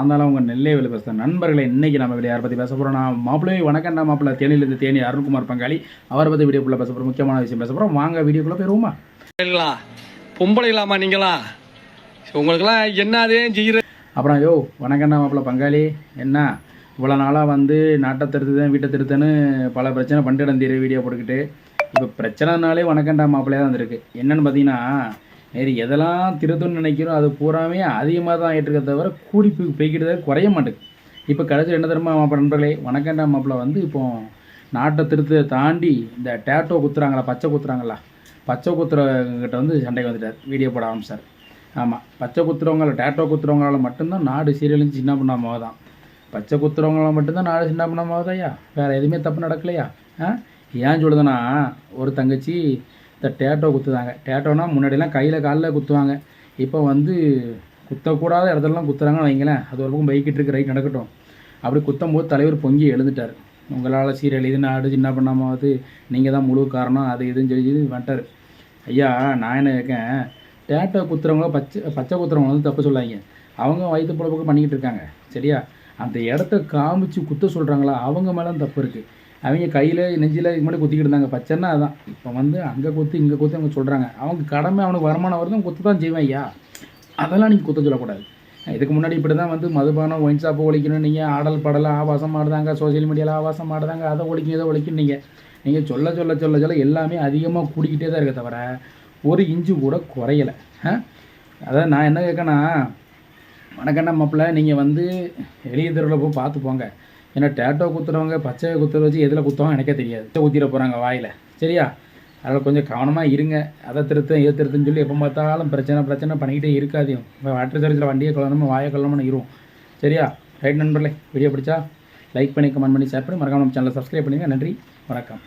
நான் தான் உங்கள் நெல்லை வெளி பேசுகிறேன் நண்பர்களை இன்னைக்கு நம்ம வீடியோ யாரை பற்றி பேச போகிறோம் நான் மாப்பிள்ளை வணக்கம்டா மாப்பிள்ளை. தேனியிலிருந்து தேனி அருண்குமார் பங்காளி. அவரை பற்றி வீடியோக்குள்ளே பேச போகிறோம் முக்கியமான விஷயம் பேச போகிறோம் வாங்க வீடியோக்குள்ளே போயிருவோமா? இல்லைங்களா? பொம்பளைங்களாமா நீங்களா? உங்களுக்கெல்லாம் என்னதே செய்கிற அப்புறம் யோ வணக்கம்டா மாப்பிள்ளை பங்காளி. என்ன? இவ்வளோ நாளாக வந்து நாட்டை திருத்துதேன் வீட்டை திருத்தன்னு பல பிரச்சனை பண்ணிட்டு வீடியோ போட்டுக்கிட்டு. இப்போ பிரச்சனைனாலே வணக்கம்டா மாப்பிள்ளையாக தான் வந்திருக்கு. என்னன்னு பார்த்தீங்கன்னா நேரு எதெல்லாம் திருத்தணும்னு நினைக்கிறோம் அது பூராமே அதிகமாக தான் ஆகிட்டு தவிர கூடி போய் போய்கிட்டு குறைய மாட்டேங்குது. இப்போ கடைசி என்ன தெரியுமா மாப்பிள்ள நண்பர்களே? வணக்கண்டா மாப்பிள்ள வந்து இப்போ நாட்டை திருத்தத்தை தாண்டி இந்த டேட்டோ குத்துறாங்களா பச்சை குத்துறாங்களா? பச்சை குத்துறவங்கிட்ட வந்து சண்டைக்கு வந்துட்டார். வீடியோ போட ஆரம்பிச்சார். ஆமாம் பச்சை குத்துறவங்கள டேட்டோ குத்துறவங்களால மட்டும்தான் நாடு சீரழிஞ்சு சின்ன பண்ணாமல் தான் பச்சை குத்துறவங்களால மட்டும்தான் நாடு சின்ன பண்ணாம ஐயா வேறு எதுவுமே தப்பு நடக்கலையா? ஆ? ஏன் சொல்லுதுன்னா ஒரு தங்கச்சி இந்த டேட்டோ குத்துதாங்க. டேட்டோனா முன்னாடிலாம் கையில் காலில் குத்துவாங்க. இப்போ வந்து குத்தக்கூடாத இடத்துலலாம் குத்துறாங்கன்னு வைங்களேன். அது ஒரு பக்கம் பைக்கிட்டு இருக்கு ரைட் நடக்கட்டும். அப்படி குத்தும் போது தலைவர் பொங்கி எழுந்துட்டார். உங்களால் சீரியல் இது நாடு சின்ன பண்ணாமாவது நீங்கள் தான் முழு காரணம் அது இதுன்னு சொல்லி வந்துட்டார். ஐயா நான் என்ன கேட்கேன் டேட்டோ குத்துறவங்கள பச்சை பச்சை குத்துறவங்க வந்து தப்பு சொல்லாங்க அவங்க வயிற்று பொழப்புக்கு பண்ணிக்கிட்டு இருக்காங்க. சரியா? அந்த இடத்த காமிச்சு குத்த சொல்கிறாங்களா அவங்க மேலே தப்பு இருக்குது அவங்க கையில் நெஞ்சில் இது மாதிரி குத்திக்கிட்டு இருந்தாங்க. பச்சைன்னா அதான். இப்போ வந்து அங்கே கொத்து இங்கே கொத்து அவங்க சொல்கிறாங்க அவங்க கடமை அவனுக்கு வருமானம் வருது அவன் தான் செய்வேன் ஐயா. அதெல்லாம் நீங்கள் குத்த சொல்லக்கூடாது. இதுக்கு முன்னாடி இப்படி தான் வந்து மதுபானம் ஒயின் ஷாப்பை ஒழிக்கணும் நீங்கள் ஆடல் பாடலை ஆபாசம் ஆடுதாங்க சோஷியல் மீடியாவில் ஆபாசம் ஆடுதாங்க அதை ஒழிக்கும் இதை ஒழிக்கும் நீங்கள் நீங்கள் சொல்ல சொல்ல சொல்ல சொல்ல எல்லாமே அதிகமாக கூடிக்கிட்டே தான் இருக்க தவிர ஒரு இன்ச்சு கூட குறையலை. அதாவது அதான் நான் என்ன கேட்கேன்னா வணக்கண்ணா மாப்பிள்ள நீங்கள் வந்து எளிய தெருவில் போய் பார்த்து போங்க. ஏன்னா டேட்டோ குத்துறவங்க பச்சை குத்துற வச்சு எதில் குத்தவங்க எனக்கே தெரியாது. குத்திட போகிறாங்க வாயில். சரியா? அதில் கொஞ்சம் கவனமாக இருங்க. அதை திருத்தம் இதை திருத்தன்னு சொல்லி எப்போ பார்த்தாலும் பிரச்சனை பிரச்சனை பண்ணிக்கிட்டே இருக்காதையும் இப்போ வாட்டர் சர்வீஸில் வண்டியை கலந்தோம் வாயை கலந்தோம்னு இருவோம். சரியா? ரைட் நண்பர்களே வீடியோ பிடிச்சா லைக் பண்ணி கமெண்ட் பண்ணி ஷேர் பண்ணி மறக்காம நம்ம சேனலை சப்ஸ்கிரைப் பண்ணுங்கள் நன்றி வணக்கம்.